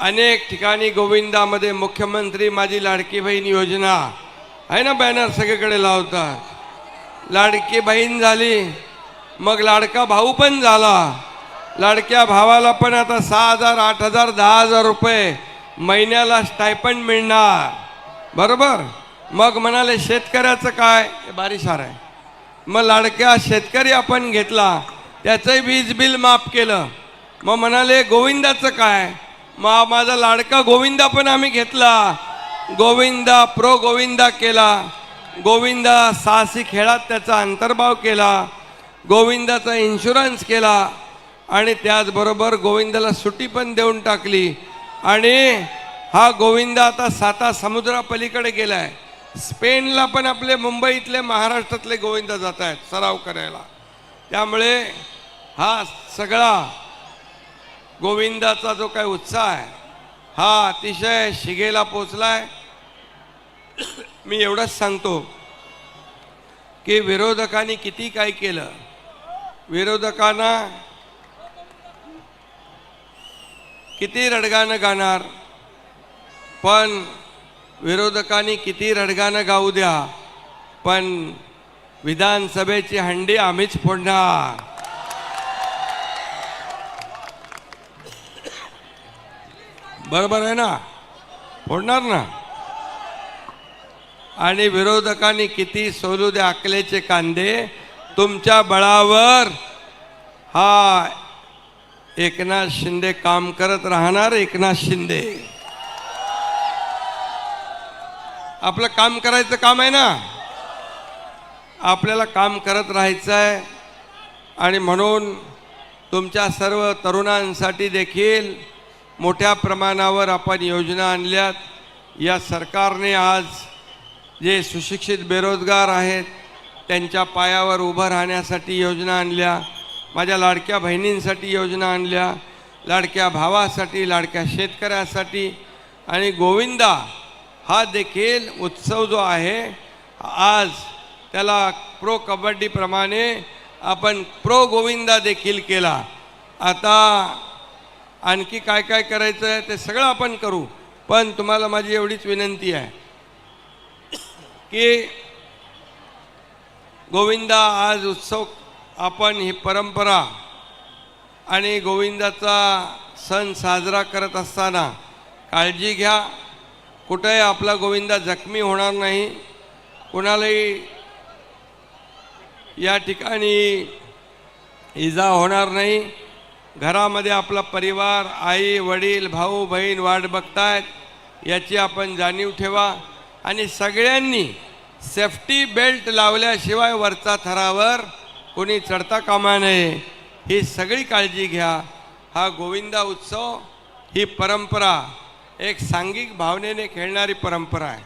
अनेक ठिकाणी गोविंदामध्ये मुख्यमंत्री माझी लाडकी बहीण योजना. आहे ना बॅनर सगळीकडे लावतात. लाडकी बहीण झाली मग लाडका भाऊ पण झाला. लाडक्या भावाला पण आता सहा हजार आठ हजार दहा हजार रुपये महिन्याला स्टायपंड मिळणार. बरोबर? मग म्हणाले शेतकऱ्याचं काय? हे बारिशार आहे. मग लाडक्या शेतकरी आपण घेतला त्याचंही वीज बिल माफ केलं. मग म्हणाले गोविंदाचं काय? मग माझा लाडका गोविंदा पण आम्ही घेतला. गोविंदा प्रो गोविंदा केला. गोविंदा साहसी खेळात त्याचा अंतर्भाव केला. गोविंदाचा इन्शुरन्स केला. आणि त्याचबरोबर गोविंदाला सुट्टी पण देऊन टाकली. आणि हा गोविंदा आता साता समुद्रापलीकडे गेलाय. स्पेनला पण आपले मुंबईतले महाराष्ट्रातले गोविंदा जात आहेत सराव करायला. त्यामुळे हा सगळा गोविंदाचा जो काही उत्साह आहे हा अतिशय शिगेला पोचलाय. मी एवढंच सांगतो की विरोधकांनी किती काय केलं. विरोधकांना किती रडगानं गाणार पण विरोधकांनी किती रडगानं गाऊ द्या पण विधानसभेची हंडी आम्हीच फोडणार. बरोबर आहे ना? फोडणार ना? आणि विरोधकांनी किती सोलू द्या अकलेचे कांदे तुमच्या बळावर हा एकनाथ शिंदे काम करत राहणार एकनाथ शिंदे. आपलं काम करायचं काम आहे ना? आपल्याला काम करत राहायचं आहे. आणि म्हणून तुमच्या सर्व तरुणांसाठी देखील मोठ्या प्रमाणावर आपण योजना आणल्यात. या सरकारने आज जे सुशिक्षित बेरोजगार आहेत त्यांच्या पायावर उभं राहण्यासाठी योजना आणल्या. माझ्या लाडक्या बहिणींसाठी योजना आणल्या. लाडक्या भावासाठी लाडक्या शेतकऱ्यासाठी. आणि गोविंदा हा देखील उत्सव जो आहे आज त्याला प्रो कबड्डीप्रमाणे आपण प्रो गोविंदा देखील केला. आता आणखी काय काय करायचं आहे ते सगळं आपण करू. पण तुम्हाला माझी एवढीच विनंती आहे. की गोविंदा आज उत्सव आपण ही परंपरा आणि गोविंदाचा सण साजरा करत असताना काळजी घ्या. कुठंही आपला गोविंदा जखमी होणार नाही. कुणालाही या ठिकाणी इजा होणार नाही. घरामध्ये आपला परिवार आई वडील भाऊ बहीण वाट बघतायत याची आपण जाणीव ठेवा. आणि सगळ्यांनी सेफ्टी बेल्ट लावल्याशिवाय वरचा थरावर कोणी चढता कामा नये. ही सगळी काळजी घ्या. हा गोविंदा उत्सव ही परंपरा एक सांघिक भावनेने खेळणारी परंपरा आहे.